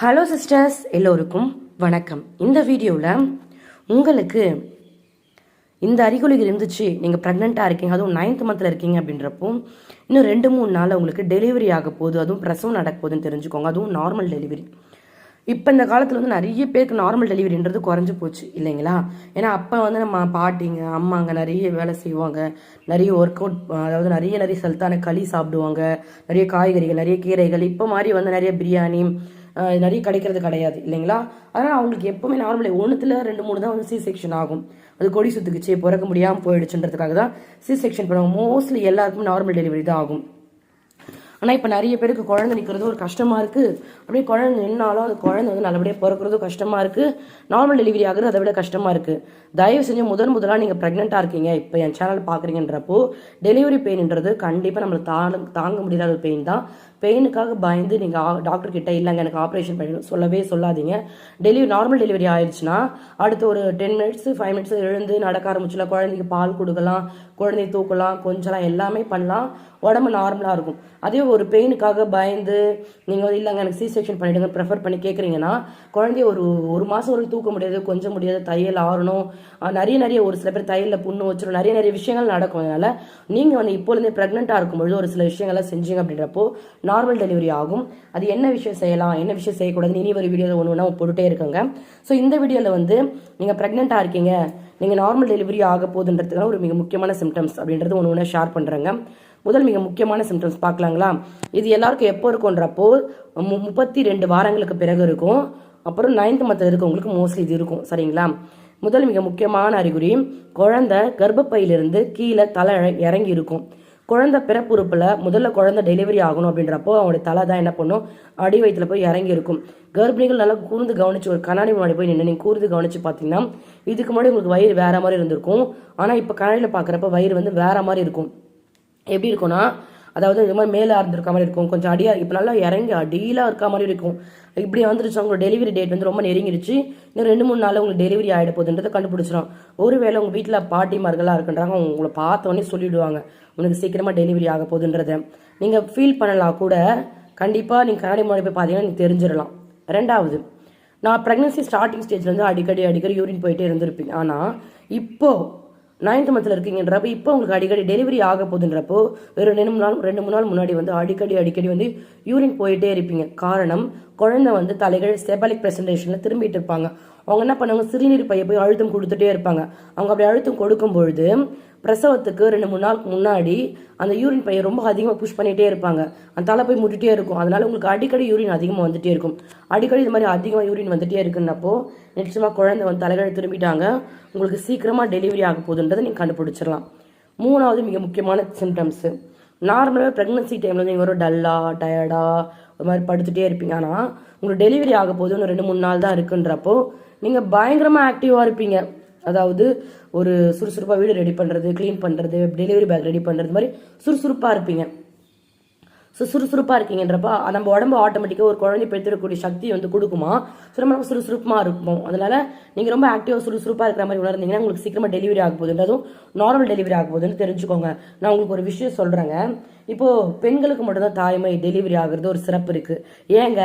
Hello sisters எல்லோருக்கும் வணக்கம். இந்த வீடியோவில் உங்களுக்கு இந்த அறிகுறிகள் இருந்துச்சு நீங்கள் ப்ரெக்னெண்ட்டாக இருக்கீங்க அதுவும் நைன்த் மந்தில் இருக்கீங்க அப்படின்றப்போ இன்னும் ரெண்டு மூணு நாளில் உங்களுக்கு டெலிவரி ஆக போகுது அதுவும் பிரசவம் நடக்க போகுதுன்னு தெரிஞ்சுக்கோங்க அதுவும் நார்மல் டெலிவரி இப்போ இந்த காலத்தில் வந்து நிறைய பேருக்கு நார்மல் டெலிவரின்றது குறைஞ்சி போச்சு இல்லைங்களா? ஏன்னா அப்போ வந்து நம்ம பாட்டிங்க அம்மாங்க நிறைய வேலை செய்வாங்க நிறைய ஒர்க் அவுட் அதாவது நிறைய நிறைய சல்தான களி சாப்பிடுவாங்க நிறைய காய்கறிகள் நிறைய கீரைகள் இப்போ மாதிரி வந்து நிறைய பிரியாணி நிறைய கிடைக்கிறது கிடையாது இல்லைங்களா? அதனால் அவங்களுக்கு எப்போவுமே நார்மலி ஒன்றுத்தில் ரெண்டு மூணு தான் வந்து சி செக்ஷன் ஆகும். அது கொடி சுத்துக்குச்சு பிறக்க முடியாமல் போயிடுச்சுன்றதுக்காக தான் சி செக்ஷன் பண்ணுவாங்க. மோஸ்ட்லி எல்லாருக்குமே நார்மல் டெலிவரி தான் ஆகும். ஆனால் இப்போ நிறைய பேருக்கு குழந்தை நிற்கிறது ஒரு கஷ்டமாக இருக்குது அப்படியே குழந்தை நின்னாலும் அது குழந்தை வந்து நல்லபடியாக பிறக்கிறதும் கஷ்டமாக இருக்குது நார்மல் டெலிவரி ஆகுறது அதை விட கஷ்டமாக இருக்குது தயவு செஞ்சு முதன் முதலாக நீங்கள் ப்ரெக்னெண்ட்டாக இருக்கீங்க இப்போ என் சேனல் பார்க்குறீங்கன்றப்போ டெலிவரி பெயின்ன்றது கண்டிப்பாக நம்மளை தாங்க தாங்க முடியாத ஒரு பெயின் தான். பெயினுக்காக பயந்து நீங்கள் டாக்டர் கிட்ட இல்லைங்க எனக்கு ஆப்ரேஷன் பண்ணணும் சொல்லவே சொல்லாதீங்க. டெலிவரி நார்மல் டெலிவரி ஆயிடுச்சுன்னா அடுத்து ஒரு டென் மினிட்ஸ் ஃபைவ் மினிட்ஸ் எழுந்து நடக்க ஆரம்பிச்சுல குழந்தைக்கு பால் கொடுக்கலாம் குழந்தைய தூக்கலாம் கொஞ்சலாம் எல்லாமே பண்ணலாம். உடம்பு நார்மலாக இருக்கும். அதே ஒரு பெயினுக்காக பயந்து நீங்கள் வந்து இல்லைங்க எனக்கு சி செக்ஷன் பண்ணிடுங்க ப்ரெஃபர் பண்ணி கேட்குறீங்கன்னா குழந்தைய ஒரு ஒரு மாதம் வரைக்கும் தூக்க முடியாது கொஞ்சம் முடியாது தையல் ஆறணும். நிறைய நிறைய ஒரு சில பேர் தையலில் புண்ணு வச்சிடும் நிறைய நிறைய விஷயங்கள் நடக்கும். அதனால் நீங்கள் வந்து இப்போலேருந்தே ப்ரெக்னெண்ட்டாக இருக்கும்பொழுது ஒரு சில விஷயங்களை செஞ்சீங்க அப்படின்றப்போ நார்மல் டெலிவரி ஆகும். அது என்ன விஷயம் செய்யலாம் என்ன விஷயம் செய்யக்கூடாதுன்னு இனி ஒரு வீடியோவில் ஒன்று ஒன்றா போட்டுட்டே இருக்காங்க. ஸோ இந்த வீடியோவில் வந்து நீங்கள் ப்ரெக்னெண்ட்டாக இருக்கீங்க. நீங்கள் நார்மல் டெலிவரி ஆக போகுதுன்றதுக்கான ஒரு மிக முக்கியமான சிம்டம்ஸ் அப்படின்றது ஒன்று ஒன்று ஷேர் பண்ணுறேங்க முதல் மிக முக்கியமான சிம்டம்ஸ் பார்க்கலாங்களா? இது எல்லாருக்கும் எப்போ இருக்குன்றப்போ மு- முப்பத்தி ரெண்டு வாரங்களுக்கு பிறகு இருக்கும். அப்புறம் நைன்த் மந்த்தில் இருக்கவங்களுக்கு மோஸ்ட்லி இது இருக்கும். சரிங்களா? முதல் மிக முக்கியமான அறிகுறி குழந்தை கர்ப்பப்பையிலிருந்து கீழே தலை இறங்கி இருக்கும். குழந்தை பிறப்புறுப்பில் முதல்ல குழந்தை டெலிவரி ஆகணும் அப்படின்றப்போ அவங்களுடைய தலை தான் என்ன பண்ணும்? அடி வயிற்றுல போய் இறங்கி இருக்கும். கர்ப்பிணிகள் நல்லா கூர்ந்து கவனிச்சு ஒரு கண்ணாடி முன்னாடி போய் நின்று நீங்கள் கூர்ந்து கவனிச்சு பார்த்தீங்கன்னா இதுக்கு முன்னாடி உங்களுக்கு வயிறு வேற மாதிரி இருந்திருக்கும். ஆனால் இப்போ கண்ணாடியில் பார்க்குறப்ப வயிறு வந்து வேற மாதிரி இருக்கும். எப்படி இருக்கும்னா அதாவது இது மாதிரி மேலே இருந்திருக்க மாதிரி இருக்கும். கொஞ்சம் அடியாக இப்போ நல்லா இறங்கி அடியிலாக இருக்க மாதிரி இருக்கும். இப்படி வந்துருச்சு அவங்களோட டெலிவரி டேட் வந்து ரொம்ப நெருங்கிடுச்சு இன்னும் ரெண்டு மூணு நாள் உங்களுக்கு டெலிவரி ஆகிட போகுதுன்றதை கண்டுபிடிச்சிடும் ஒருவேளை உங்கள் வீட்டில் பாட்டிமார்களாக இருக்குன்றாங்க அவங்க உங்களை பார்த்தோன்னே சொல்லிவிடுவாங்க உனக்கு சீக்கிரமாக டெலிவரி ஆக போகுதுன்றதை. நீங்கள் ஃபீல் பண்ணலாம் கூட கண்டிப்பாக நீங்கள் கண்ணாடி முன்னாடி போய் பார்த்தீங்கன்னா நீங்கள் தெரிஞ்சிடலாம். ரெண்டாவது நான் ப்ரெக்னன்சி ஸ்டார்டிங் ஸ்டேஜ்ல வந்து அடிக்கடி அடிக்கடி யூரின் போயிட்டே இருந்திருப்பேன். ஆனால் இப்போது நைன்த் மந்த்தில் இருக்கீங்கன்றப்ப இப்போ உங்களுக்கு அடிக்கடி டெலிவரி ஆக போகுதுன்றப்போ ஒரு ரெண்டு மூணு நாள் ரெண்டு மூணு நாள் முன்னாடி வந்து அடிக்கடி அடிக்கடி வந்து யூரின் போயிட்டே இருப்பீங்க. காரணம் குழந்தை வந்து தலைகள் செபாலிக் பிரசன்டேஷன்ல திரும்பிட்டு இருப்பாங்க. அவங்க என்ன பண்ணுவாங்க சிறுநீர் பையை போய் அழுத்தம் கொடுத்துட்டே இருப்பாங்க. அவங்க அப்படி அழுத்தம் கொடுக்கும் பொழுது பிரசவத்துக்கு ரெண்டு மூணு நாளுக்கு முன்னாடி அந்த யூரின் பையை ரொம்ப அதிகமாக புஷ் பண்ணிகிட்டே இருப்பாங்க. அந்த தலை போய் முட்டிகிட்டே இருக்கும். அதனால உங்களுக்கு அடிக்கடி யூரின் அதிகமாக வந்துட்டே இருக்கும். அடிக்கடி இது மாதிரி அதிகமாக யூரின் வந்துட்டே இருக்குன்னப்போ நிச்சயமாக குழந்தை வந்து தலைகளை திரும்பிட்டாங்க. உங்களுக்கு சீக்கிரமாக டெலிவரி ஆக போகுதுன்றதை நீங்கள் கண்டுபிடிச்சிடலாம். மூணாவது மிக முக்கியமான சிம்டம்ஸு நார்மலாகவே ப்ரெக்னன்சி டைமில் வந்து நீங்கள் ஒரு டல்லாக டயர்டாக அது மாதிரி படுத்துட்டே இருப்பீங்க. ஆனால் உங்களுக்கு டெலிவரி ஆக போது இன்னும் ரெண்டு மூணு நாள் தான் இருக்குன்றப்போ நீங்கள் பயங்கரமாக ஆக்டிவாக இருப்பீங்க. அதாவது ஒரு சுறுசுறுப்பாக வீடு ரெடி பண்ணுறது க்ளீன் பண்ணுறது டெலிவரி பேக் ரெடி பண்ணுறது மாதிரி சுறுசுறுப்பாக இருப்பீங்க. ஸோ சுறுசுறுப்பாக இருக்கீங்கன்றப்ப நம்ம உடம்பு ஆட்டோமேட்டிக்காக ஒரு குழந்தை பெற்றுக்கூடிய சக்தி வந்து கொடுக்குமா? ஸோ நம்ம ரொம்ப சுறுசுறுப்பாக இருப்போம். அதனால் நீங்கள் ரொம்ப ஆக்டிவாக சுறுசுறுப்பாக இருக்கிற மாதிரி உணர்ந்தீங்கன்னா உங்களுக்கு சீக்கிரமாக டெலிவரி ஆக போகுதுன்றதும் நார்மல் டெலிவரி ஆக போகுதுன்னு தெரிஞ்சுக்கோங்க. நான் உங்களுக்கு ஒரு விஷயம் சொல்கிறேங்க இப்போ பெண்களுக்கு மட்டும்தான் தாய்மை டெலிவரி ஆகுறது ஒரு சிறப்பு இருக்கு. ஏங்க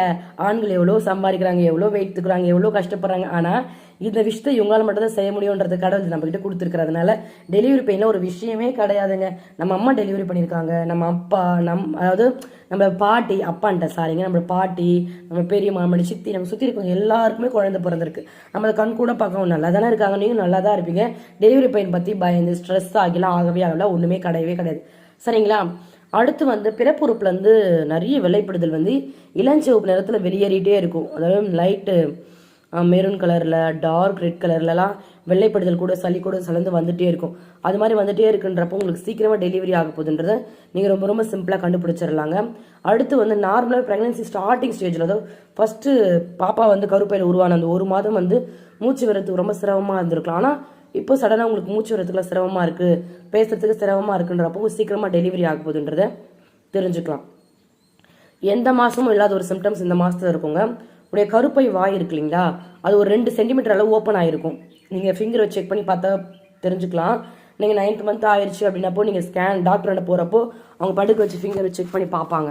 ஆண்கள் எவ்வளோ சம்பாதிக்கிறாங்க எவ்வளோ வெயிட் தூக்குறாங்க எவ்வளோ கஷ்டப்படுறாங்க ஆனால் இந்த விஷயத்தை இவங்களால மட்டும்தான் செய்ய முடியுன்றது கடவுள் நம்ம கிட்ட கொடுத்துருக்கிறதுனால டெலிவரி பெயினில் ஒரு விஷயமே கிடையாதுங்க. நம்ம அம்மா டெலிவரி பண்ணியிருக்காங்க. நம்ம அப்பா நம் அதாவது நம்ம பாட்டி அப்பான்ட்ட சாரிங்க நம்ம பாட்டி நம்ம பெரியம்மா நம்ம சித்தி நம்ம சுற்றி இருக்கவங்க எல்லாருக்குமே குழந்தை பிறந்திருக்கு. நம்ம அதை கண் கூட பார்க்கவும் நல்லா தானே இருக்காங்க. நீங்கள் நல்லா தான் இருப்பீங்க. டெலிவரி பெயின் பற்றி பயந்து ஸ்ட்ரெஸ் ஆகிலாம் ஆகவே ஆகலாம் ஒன்றுமே கிடையவே கிடையாது. சரிங்களா? அடுத்து வந்து பிறப்புறுப்புல இருந்து நிறைய வெள்ளைப்படுதல் வந்து இளஞ்சிவப்பு நிறத்தில் வெளியேறிட்டே இருக்கும். அதாவது லைட்டு மெரூன் கலரில் டார்க் ரெட் கலர்லலாம் வெள்ளைப்படுதல் கூட சளி கூட சலந்து வந்துட்டே இருக்கும். அது மாதிரி வந்துட்டே இருக்குன்றப்போ உங்களுக்கு சீக்கிரமாக டெலிவரி ஆக போகுதுன்றதை நீங்கள் ரொம்ப ரொம்ப சிம்பிளாக கண்டுபிடிச்சிடலாங்க. அடுத்து வந்து நார்மலாக ப்ரெக்னன்சி ஸ்டார்டிங் ஸ்டேஜில் அதாவது ஃபஸ்ட்டு பாப்பா வந்து கருப்பையில் உருவான அந்த ஒரு மாதம் வந்து மூச்சு வரத்துக்கு ரொம்ப சிரமமாக இருந்திருக்கலாம். ஆனால் இப்போ சடனாக உங்களுக்கு மூச்சு வரதுக்குலாம் சிரமமாக இருக்குது பேசுறதுக்கு சிரமமாக இருக்குன்றப்போ சீக்கிரமாக டெலிவரி ஆக போகுதுன்றதை தெரிஞ்சுக்கலாம். எந்த மாதமும் இல்லாத ஒரு சிம்டம்ஸ் இந்த மாதத்தில் இருக்குங்க. உடைய கருப்பை வாய் இருக்கு இல்லைங்களா? அது ஒரு ரெண்டு சென்டிமீட்டர் அளவு ஓப்பன் ஆகிருக்கும் நீங்கள் ஃபிங்கரை செக் பண்ணி பார்த்தா தெரிஞ்சுக்கலாம். நீங்கள் நைன்த் மந்த் ஆயிடுச்சு அப்படின்னப்போ நீங்கள் ஸ்கேன் டாக்டர்கிட்ட போகிறப்போ அவங்க படுக்க வச்சு ஃபிங்கர் செக் பண்ணி பார்ப்பாங்க.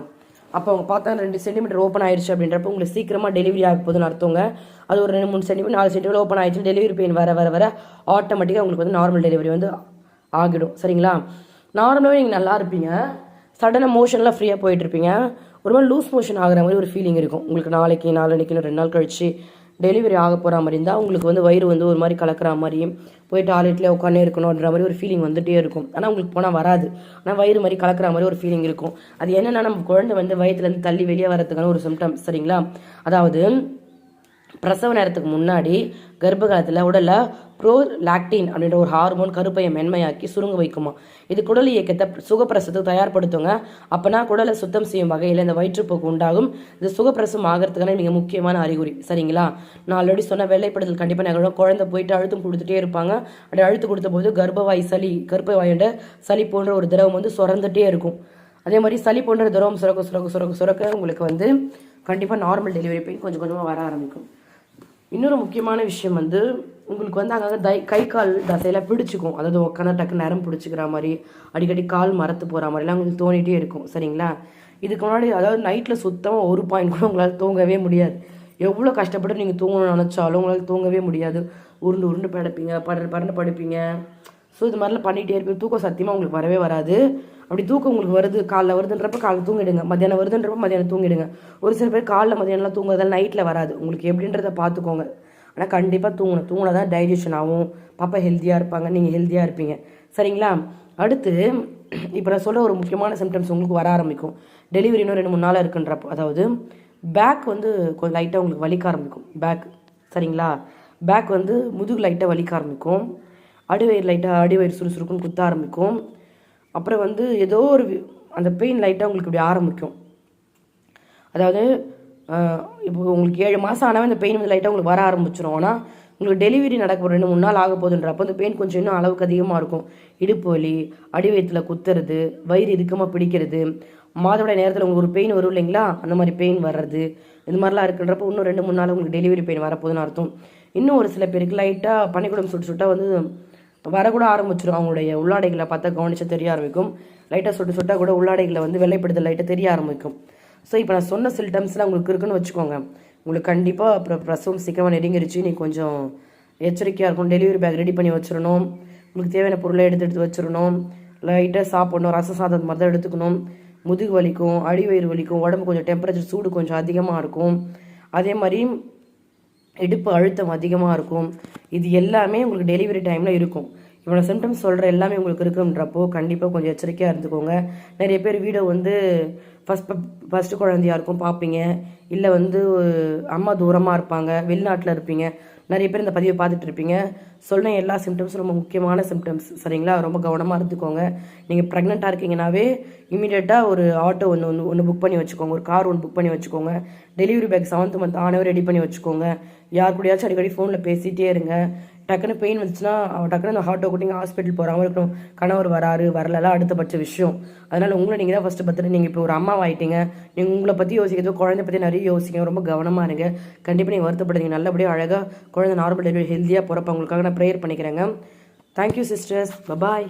அப்போ அவங்க பார்த்தா ரெண்டு சென்டிமீட்டர் ஓப்பன் ஆயிடுச்சு அப்படின்றப்ப உங்களுக்கு சீக்கிரமாக டெலிவரி ஆக போகுதுன்னு அர்த்தவங்க அது ஒரு ரெண்டு மூணு சென்டிமீட்டர் நாலு சென்டிமீட்டர் ஓப்பன் ஆயிடுச்சு டெலிவரி பெயின் வர வர வர ஆட்டோமேட்டிக்காக உங்களுக்கு வந்து நார்மல் டெலிவரி வந்து ஆகிடும். சரிங்களா? நார்மலாகவே நீங்கள் நல்லா இருப்பீங்க. சடனாக மோஷன்லாம் ஃப்ரீயாக போயிட்டு இருப்பீங்க. ஒரு மாதிரி லூஸ் மோஷன் ஆகிற மாதிரி ஒரு ஃபீலிங் இருக்கும். உங்களுக்கு நாளைக்கு நாளன்னைக்கு ரெண்டு நாள் கழிச்சு டெலிவரி ஆக போகிற மாதிரி இருந்தால் உங்களுக்கு வந்து வயிறு வந்து ஒரு மாதிரி கலக்கிற மாதிரியும் போய் டாய்லெட்டில் உட்காந்தே இருக்கணுன்ற மாதிரி ஒரு ஃபீலிங் வந்துட்டே இருக்கும். ஆனால் உங்களுக்கு போனால் வராது. ஆனால் வயிறு மாதிரி கலக்கிற மாதிரி ஒரு ஃபீலிங் இருக்கும். அது என்னென்னா நம்ம குழந்தை வந்து வயிற்றுலேருந்து தள்ளி வெளியே வரதுக்கான ஒரு சிம்டம் சரிங்களா? அதாவது பிரசவ நேரத்துக்கு முன்னாடி கர்ப்ப காலத்தில் உடலில் ப்ரோ லாக்டின் அப்படின்ற ஒரு ஹார்மோன் கருப்பையை மென்மையாக்கி சுருங்க வைக்குமா. இது குடல் இயக்கத்தை சுகப்பிரசத்துக்கு தயார்படுத்துங்க. அப்போனா குடலை சுத்தம் செய்யும் வகையில் இந்த வயிற்றுப்போக்கு உண்டாகும். இது சுகப்பிரசவம் ஆகிறதுக்கான மிக முக்கியமான அறிகுறி. சரிங்களா? நான் ஆல்ரெடி சொன்ன வெள்ளைப்படுதல் கண்டிப்பாக நிகழும். குழந்தை போயிட்டு அழுத்தம் கொடுத்துட்டே இருப்பாங்க. அப்படி அழுத்து கொடுத்த போது கர்ப்பவாய் சளி கர்ப்பவாயோட சளி போன்ற ஒரு திரவம் வந்து சுரந்துட்டே இருக்கும். அதே மாதிரி சளி போன்ற திரவம் சுரக்க சுரக்க சுரக்க சுரக்க உங்களுக்கு வந்து கண்டிப்பாக நார்மல் டெலிவரி பெயின் கொஞ்சம் கொஞ்சமாக வர ஆரம்பிக்கும். இன்னொரு முக்கியமான விஷயம் வந்து உங்களுக்கு வந்து அங்கங்கே தை கை கால் தசையெல்லாம் பிடிச்சிக்கும். அதாவது உட்காந்து டக்கு நேரம் பிடிச்சிக்கிற மாதிரி அடிக்கடி கால் மரத்து போகிற மாதிரிலாம் உங்களுக்கு தோணிகிட்டே இருக்கும். சரிங்களா? இதுக்கு முன்னாடி அதாவது நைட்டில் சுத்தமாக ஒரு பாயிண்ட் கூட உங்களால் தூங்கவே முடியாது. எவ்வளோ கஷ்டப்பட்டு நீங்கள் தூங்கணும்னு நினச்சாலும் உங்களால் தூங்கவே முடியாது. உருண்டு உருண்டு படுப்பீங்க பட பரண்டு படுப்பீங்க. ஸோ இது மாதிரிலாம் பண்ணிகிட்டே இருப்பீங்க தூக்கம் சத்தியமாக உங்களுக்கு வரவே வராது. அப்படி தூக்கம் உங்களுக்கு வருது காலைல வருதுன்றப்ப காலைல தூங்கிடுங்க. மத்தியானம் வருதுன்றப்ப மத்தியானம் தூங்கிடுங்க. ஒரு சில பேர் காலைல மத்தியானம்லாம் தூங்குறதால நைட்டில் வராது. உங்களுக்கு எப்படின்றத பார்த்துக்கோங்க. ஆனால் கண்டிப்பாக தூங்கணும். தூங்கினா தான் டைஜஷன் ஆகும். பாப்பா ஹெல்த்தியாக இருப்பாங்க. நீங்கள் ஹெல்த்தியாக இருப்பீங்க. சரிங்களா? அடுத்து இப்போ நான் சொல்ல ஒரு முக்கியமான சிம்டம்ஸ் உங்களுக்கு வர ஆரம்பிக்கும். டெலிவரி இன்னும் ரெண்டு மூணு நாளாக இருக்குன்றப்போ. அதாவது பேக் வந்து கொஞ்சம் லைட்டாக உங்களுக்கு வலிக்க ஆரம்பிக்கும். பேக் சரிங்களா? பேக் வந்து முதுகு லைட்டாக வலிக்க ஆரம்பிக்கும். அடிவயிறு லைட்டாக அடிவயிறு சுறுசுறுக்குன்னு குத்த ஆரம்பிக்கும். அப்புறம் வந்து ஏதோ ஒரு அந்த பெயின் லைட்டாக உங்களுக்கு இப்படி ஆரம்பிக்கும். அதாவது இப்போ உங்களுக்கு ஏழு மாதம் ஆனாவே அந்த பெயின் வந்து லைட்டாக உங்களுக்கு வர ஆரம்பிச்சிடும் ஆனால் உங்களுக்கு டெலிவரி நடக்க ஒரு ரெண்டு மூணு நாள் ஆக போகுதுன்றப்போ அந்த பெயின் கொஞ்சம் இன்னும் அளவுக்கு அதிகமாக இருக்கும். இடுப்பு வலி அடி குத்துறது வயிறு இறுக்கமாக பிடிக்கிறது மாதவிட நேரத்தில் உங்களுக்கு ஒரு பெயின் வரும் இல்லைங்களா? அந்த மாதிரி பெயின் வர்றது இந்த மாதிரிலாம் இருக்குன்றப்போ இன்னும் ரெண்டு மூணு நாள் உங்களுக்கு டெலிவரி பெயின் வரப்போகுதுன்னு அர்த்தம். இன்னும் ஒரு சில பேருக்கு லைட்டாக பனிக்குடம் சுட்டு சுட்டா வந்து வரக்கூட ஆரம்பிச்சிடும் அவங்களுடைய உள்ளாடைகளை பார்த்தா கவனிச்சா தெரிய ஆரம்பிக்கும். லைட்டாக சுட்டு சுட்டா கூட உள்ளாடைகளை வந்து வெள்ளைப்படுதல் லைட்டாக தெரிய ஆரம்பிக்கும். ஸோ இப்போ நான் சொன்ன சில்டம்ஸ்லாம் உங்களுக்கு இருக்குன்னு வச்சுக்கோங்க. உங்களுக்கு கண்டிப்பாக அப்புறம் பிரசவம் சீக்கிரமாக நெருங்கிருச்சு. நீ கொஞ்சம் எச்சரிக்கையாக இருக்கும் டெலிவரி பேக் ரெடி பண்ணி வச்சிடணும் உங்களுக்கு தேவையான பொருளை எடுத்து எடுத்து வச்சிடணும் லைட்டாக சாப்பிடணும். ரசம் சாதம் மாதிரி தான் எடுத்துக்கணும். முதுகு வலிக்கும் அடிவயிறு வலிக்கும் உடம்பு கொஞ்சம் டெம்பரேச்சர் சூடு கொஞ்சம் அதிகமாக இருக்கும். அதே மாதிரி இடுப்பு அழுத்தம் அதிகமாக இருக்கும். இது எல்லாமே உங்களுக்கு டெலிவரி டைமில் இருக்கும். இவ்வளோ சிம்டம்ஸ் சொல்கிற எல்லாமே உங்களுக்கு இருக்குன்றப்போ கண்டிப்பாக கொஞ்சம் எச்சரிக்கையாக இருந்துக்கோங்க. நிறைய பேர் வீடியோ வந்து ஃபஸ்ட் ஃபஸ்ட்டு குழந்தையாக இருக்கும் பார்ப்பீங்க. இல்லை வந்து அம்மா தூரமாக இருப்பாங்க வெளிநாட்டில் இருப்பீங்க. நிறைய பேர் இந்த பதிவை பார்த்துட்டு இருப்பீங்க. சொன்ன எல்லா சிம்டம்ஸும் ரொம்ப முக்கியமான சிம்டம்ஸ் சரிங்களா? ரொம்ப கவனமாக இருந்துக்கோங்க. நீங்கள் ப்ரெக்னெண்ட்டாக இருக்கீங்கனாவே இமீடியட்டாக ஒரு ஆட்டோ ஒன்று ஒன்று ஒன்று புக் பண்ணி வச்சுக்கோங்க. ஒரு கார் ஒன்று புக் பண்ணி வச்சுக்கோங்க. டெலிவரி பேக் செவன்த் மந்த் ஆனவர் ரெடி பண்ணி வச்சுக்கோங்க. யார் கூடயாச்சும் அடிக்கடி ஃபோனில் பேசிகிட்டே இருங்க. டக்குன்னு பெயின் வந்துச்சுன்னா அவன் டக்குன்னு அந்த ஹார்ட்டோ கூட்டிங்க ஹாஸ்பிட்டல் போகிறாங்க இருக்கணும். கணவர் வராரு வரலலாம் அடுத்தபட்ச விஷயம். அதனால் உங்களை நீங்கள் தான் ஃபஸ்ட்டு பார்த்துட்டு நீங்கள் இப்போ ஒரு அம்மா ஆயிட்டீங்க நீங்கள் உங்களை பற்றி யோசிக்கிறது குழந்தை பற்றி நிறைய யோசிங்க. ரொம்ப கவனமாக இருங்க. கண்டிப்பாக நீங்கள் வருத்தப்படுறீங்க நல்லபடியாக அழகாக குழந்தை நார்மல் டெலிவரி ஹெல்த்தியாக போகிறப்ப உங்களுக்காக நான் ப்ரேயர் பண்ணிக்கிறேங்க. Thank you sisters bye bye